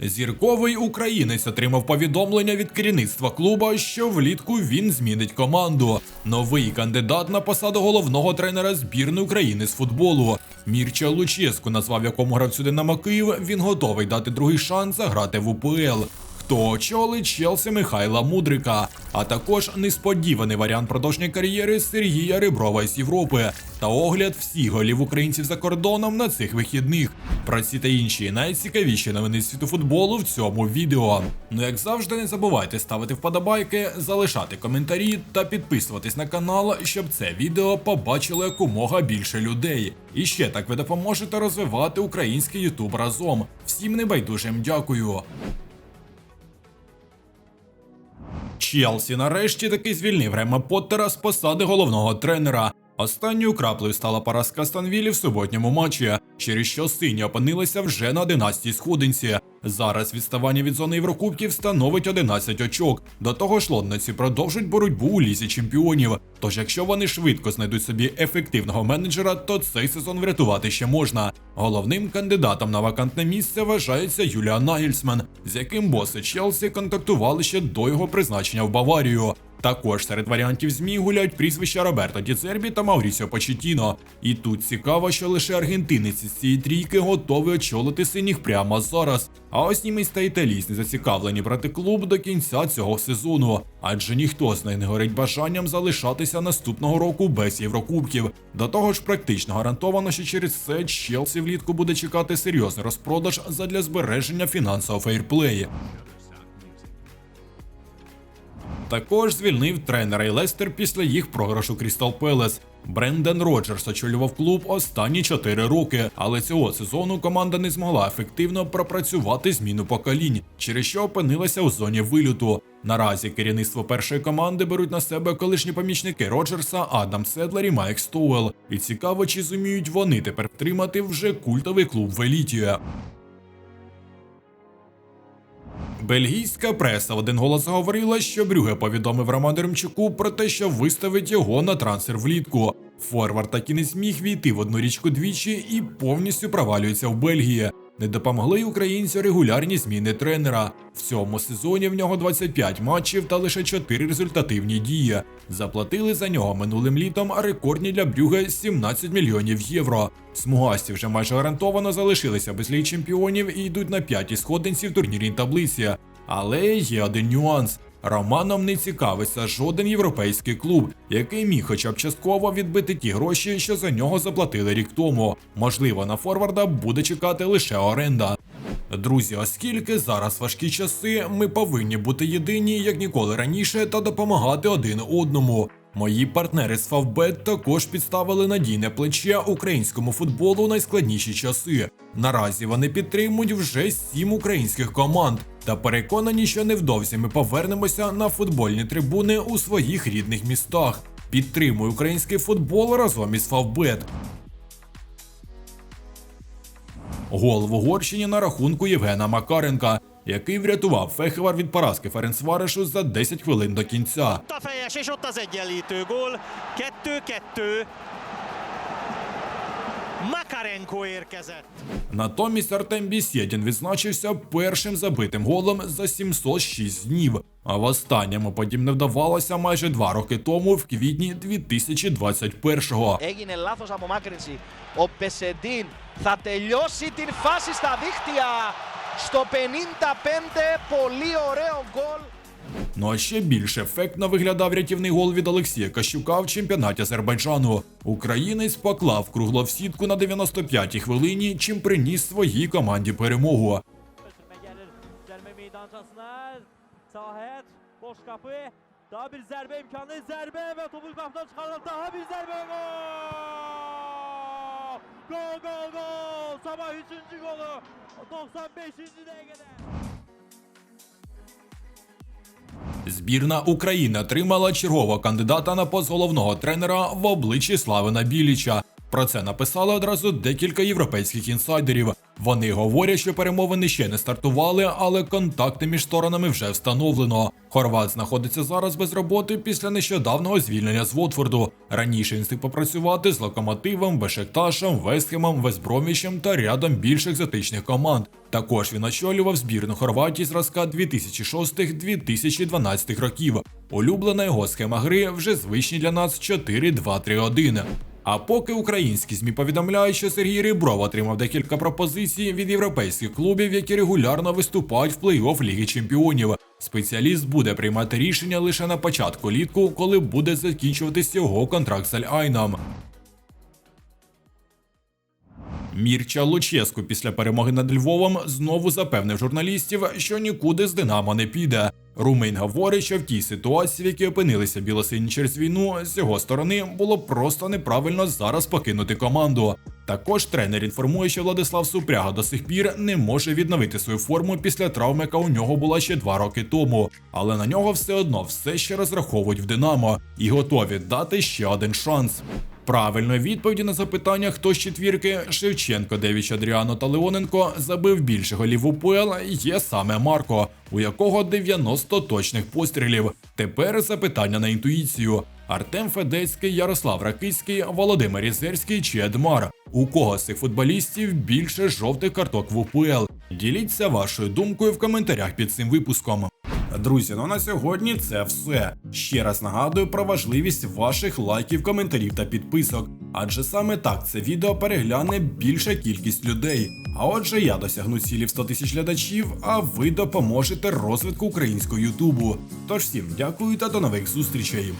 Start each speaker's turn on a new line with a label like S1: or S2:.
S1: Зірковий українець отримав повідомлення від керівництва клуба, що влітку він змінить команду. Новий кандидат на посаду головного тренера збірної України з футболу. Мірча Луческу назвав якому гравцю Динамо Київ. Він готовий дати другий шанс грати в УПЛ. Хто очолить Челсі Михайла Мудрика, а також несподіваний варіант продовження кар'єри Сергія Реброва з Європи та огляд всіх голів українців за кордоном на цих вихідних. Про ці та інші найцікавіші новини світу футболу в цьому відео. Ну як завжди, не забувайте ставити вподобайки, залишати коментарі та підписуватись на канал, щоб це відео побачило якомога більше людей. І ще так ви допоможете розвивати український Ютуб разом. Всім небайдужим дякую. Челсі нарешті таки звільнив Рема Поттера з посади головного тренера. Останньою краплею стала поразка Станвілі в суботньому матчі, через що сині опинилися вже на 11-й сходинці. Зараз відставання від зони Єврокубків становить 11 очок. До того ж, лондонці продовжують боротьбу у лізі чемпіонів. Тож, якщо вони швидко знайдуть собі ефективного менеджера, то цей сезон врятувати ще можна. Головним кандидатом на вакантне місце вважається Юліан Нагельсман, з яким боси Челсі контактували ще до його призначення в Баварію. Також серед варіантів ЗМІ гуляють прізвища Роберто Діцербі та Маурісіо Почетіно. І тут цікаво, що лише аргентинець із цієї трійки готовий очолити синіх прямо зараз. А ось німець та італійць не зацікавлені брати клуб до кінця цього сезону, адже ніхто з них не горить бажанням залишатися наступного року без єврокубків. До того ж, практично гарантовано, що через це Челсі влітку буде чекати серйозний розпродаж задля збереження фінансового фейрплеї. Також звільнив тренера і Лестер після їх програшу Крістал Пелес. Бренден Роджерс очолював клуб останні 4 роки, але цього сезону команда не змогла ефективно пропрацювати зміну поколінь, через що опинилася у зоні вильоту. Наразі керівництво першої команди беруть на себе колишні помічники Роджерса Адам Седлер і Майк Стоуел. І цікаво, чи зуміють вони тепер втримати вже культовий клуб в еліті. Бельгійська преса в один голос говорила, що Брюге повідомив Роману Ремчуку про те, що виставить його на трансфер влітку. Форвард так і не зміг війти в одну річку двічі і повністю провалюється в Бельгії. Не допомогли й українцю регулярні зміни тренера. В цьому сезоні в нього 25 матчів та лише 4 результативні дії. Заплатили за нього минулим літом рекордні для Брюге 17 мільйонів євро. Смугасті вже майже гарантовано залишилися без ліг чемпіонів і йдуть на п'ятій сходинці в турнірній таблиці. Але є один нюанс. Романом не цікавиться жоден європейський клуб, який міг хоча б частково відбити ті гроші, що за нього заплатили рік тому. Можливо, на форварда буде чекати лише оренда. Друзі, оскільки зараз важкі часи, ми повинні бути єдині як ніколи раніше та допомагати один одному. Мої партнери з Фавбет також підставили надійне плече українському футболу найскладніші часи. Наразі вони підтримують вже сім українських команд та переконані, що невдовзі ми повернемося на футбольні трибуни у своїх рідних містах. Підтримуй український футбол разом із Фавбет. Гол в Угорщині на рахунку Євгена Макаренка, який врятував Фехевар від поразки Ференцварешу за 10 хвилин до кінця.
S2: A fejes, és ott az egyenlítő gól. 2-2. Makarenko érkezett.
S1: Натомість Артем Бісєдін відзначився першим забитим голом за 706 днів. А в останньому подібне вдавалося майже два роки тому, в квітні 2021-го.
S3: Έγινε λάθος απομάκρυνση. Ο Πεσεντίν θα τελειώσει την φάση στα δίχτυα. Στο 55 πολύ ωραίο γκολ.
S1: Ну а ще більш ефектно виглядав рятівний гол від Олексія Кащука в чемпіонаті Азербайджану. Українець поклав кругло в сітку на 95-й хвилині, чим приніс своїй команді перемогу.
S4: Daha bir zərbə imkanı. Zərbə və topu qapıdan çıxarılır. Daha bir zərbə gol! Gol gol gol! Sabah 3. golü 95. dəqiqədə.
S1: Збірна України отримала чергового кандидата на пост головного тренера в обличчі Славина Біліча. Про це написали одразу декілька європейських інсайдерів. Вони говорять, що перемовини ще не стартували, але контакти між сторонами вже встановлено. Хорват знаходиться зараз без роботи після нещодавнього звільнення з Вотфорду. Раніше він встиг попрацювати з локомотивом, Бешекташем, Вестхемом, Вестбромвічем та рядом більш екзотичних команд. Також він очолював збірну Хорватії зразка 2006-2012 років. Улюблена його схема гри вже звичні для нас 4-2-3-1. А поки українські ЗМІ повідомляють, що Сергій Рібров отримав декілька пропозицій від європейських клубів, які регулярно виступають в плей-офф Ліги Чемпіонів. Спеціаліст буде приймати рішення лише на початку літку, коли буде закінчуватись його контракт з Аль-Айном. Мірча Луческу після перемоги над Львовом знову запевнив журналістів, що нікуди з Динамо не піде. Румин говорить, що в тій ситуації, в якій опинилися білосині через війну, з його сторони було просто неправильно зараз покинути команду. Також тренер інформує, що Владислав Супряга до сих пір не може відновити свою форму після травми, яка у нього була ще два роки тому. Але на нього все одно все ще розраховують в Динамо і готові дати ще один шанс. Правильної відповіді на запитання, хто з четвірки Шевченко, Девіч Адріано та Леоненко забив більше голів УПЛ, є саме Марко, у якого 90 точних пострілів. Тепер запитання на інтуїцію. Артем Федецький, Ярослав Ракицький, Володимир Ізерський чи Едмар. У кого з цих футболістів більше жовтих карток в УПЛ? Діліться вашою думкою в коментарях під цим випуском. Друзі, ну на сьогодні це все. Ще раз нагадую про важливість ваших лайків, коментарів та підписок. Адже саме так це відео перегляне більша кількість людей. А отже, я досягну цілі в 100 тисяч глядачів, а ви допоможете розвитку українського Ютубу. Тож всім дякую та до нових зустрічей.